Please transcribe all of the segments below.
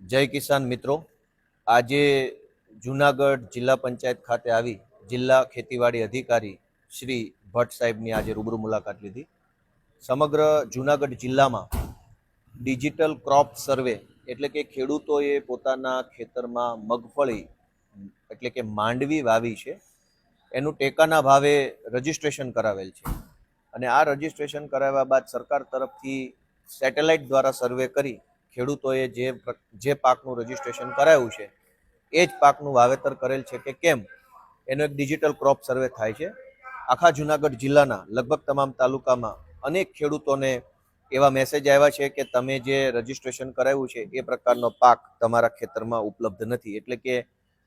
જય કિસાન મિત્રો. આજે જુનાગઢ જિલ્લા પંચાયત ખાતે આવી જિલ્લા ખેતીવાડી અધિકારી શ્રી ભટ્ટ સાહેબની આજે રૂબરૂ મુલાકાત લીધી. સમગ્ર જુનાગઢ જિલ્લામાં ડિજિટલ ક્રોપ સર્વે એટલે કે ખેડૂતોએ પોતાના ખેતરમાં મગફળી એટલે કે માંડવી વાવી છે. એનું ટેકાના ભાવે રજિસ્ટ્રેશન કરાવેલ છે. અને આ રજિસ્ટ્રેશન કરાવ્યા બાદ સરકાર તરફથી સેટેલાઇટ દ્વારા સર્વે કરી ખેડૂતોએ જે જે પાકનું રજીસ્ટ્રેશન કરાયું છે, એ જ પાકનું વાવેતર કરેલ છે કે કેમ, એનો એક ડિજિટલ ક્રોપ સર્વે થાય છે. આખા જુનાગઢ જિલ્લાના લગભગ તમામ તાલુકામાં અનેક ખેડૂતોને એવા મેસેજ આવ્યા છે કે તમે જે રજીસ્ટ્રેશન કરાવ્યું છે, એ પ્રકારનો પાક તમારા ખેતરમાં ઉપલબ્ધ નથી. એટલે કે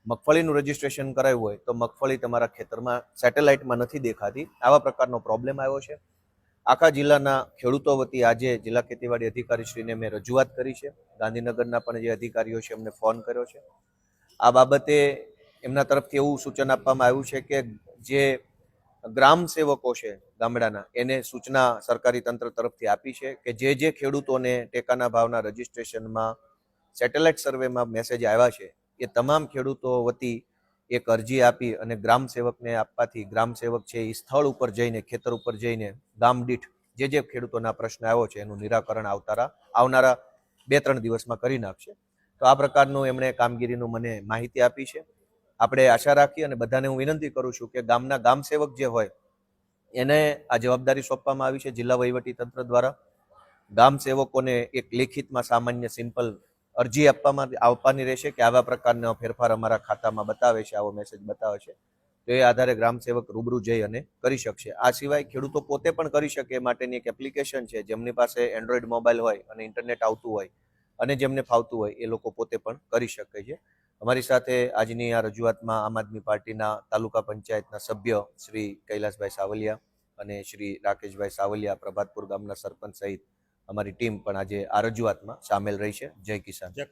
મગફળીનું રજીસ્ટ્રેશન કરાવ્યું હોય તો મગફળી તમારા ખેતરમાં સેટેલાઇટમાં નથી દેખાતી. આવા પ્રકારનો પ્રોબ્લેમ આવ્યો છે. આખા જિલ્લાના ખેડૂતો વતી આજે જિલ્લા ખેતીવાડી અધિકારીશ્રીને મેં રજૂઆત કરી છે. ગાંધીનગરના પણ જે અધિકારીઓ છે એમને ફોન કર્યો છે. આ બાબતે એમના તરફથી એવું સૂચન આપવામાં આવ્યું છે કે જે ગ્રામ સેવકો છે ગામડાના, એને સૂચના સરકારી તંત્ર તરફથી આપી છે કે જે જે ખેડૂતોને ટેકાના ભાવના રજીસ્ટ્રેશનમાં સેટેલાઇટ સર્વેમાં મેસેજ આવ્યા છે, એ તમામ ખેડૂતો વતી એક અરજી આપી અને ગ્રામ સેવકને આપવાથી ગ્રામ સેવક છે એ સ્થળ ઉપર જઈને, ખેતર ઉપર જઈને ગામ દીઠ જે જે ખેડૂતોના પ્રશ્ન આવ્યો છે એનું નિરાકરણ આવતારા, આવનારા બે ત્રણ દિવસમાં કરી નાખશે. તો આ પ્રકારનું એમણે કામગીરીનું મને માહિતી આપી છે. આપણે આશા રાખી અને બધાને હું વિનંતી કરું છું કે ગામના ગામ સેવક જે હોય, એને આ જવાબદારી સોંપવામાં આવી છે જિલ્લા વહીવટી તંત્ર દ્વારા. ગામ સેવકોને એક લેખિતમાં સામાન્ય, સિમ્પલ અરજી આપવામાં આપવાની રહેશે કે આવા પ્રકારનો ફેરફાર અમારા ખાતામાં બતાવે છે, આવો મેસેજ બતાવે છે, તો એ આધારે ગ્રામ સેવક રૂબરૂ જઈ અને કરી શકશે. આ સિવાય ખેડૂતો પોતે પણ કરી શકે એ માટેની એક એપ્લિકેશન છે, જેમની પાસે એન્ડ્રોઈડ મોબાઈલ હોય અને ઇન્ટરનેટ આવતું હોય અને જેમને ફાવતું હોય, એ લોકો પોતે પણ કરી શકે છે. અમારી સાથે આજની આ રજૂઆતમાં આમ આદમી પાર્ટીના તાલુકા પંચાયતના સભ્ય શ્રી કૈલાસભાઈ સાવલિયા અને શ્રી રાકેશભાઈ સાવલિયા, પ્રભાતપુર ગામના સરપંચ સહિત અમારી ટીમ પણ આજે આ રજૂઆતમાં સામેલ રહી છે. જય કિસાન. જય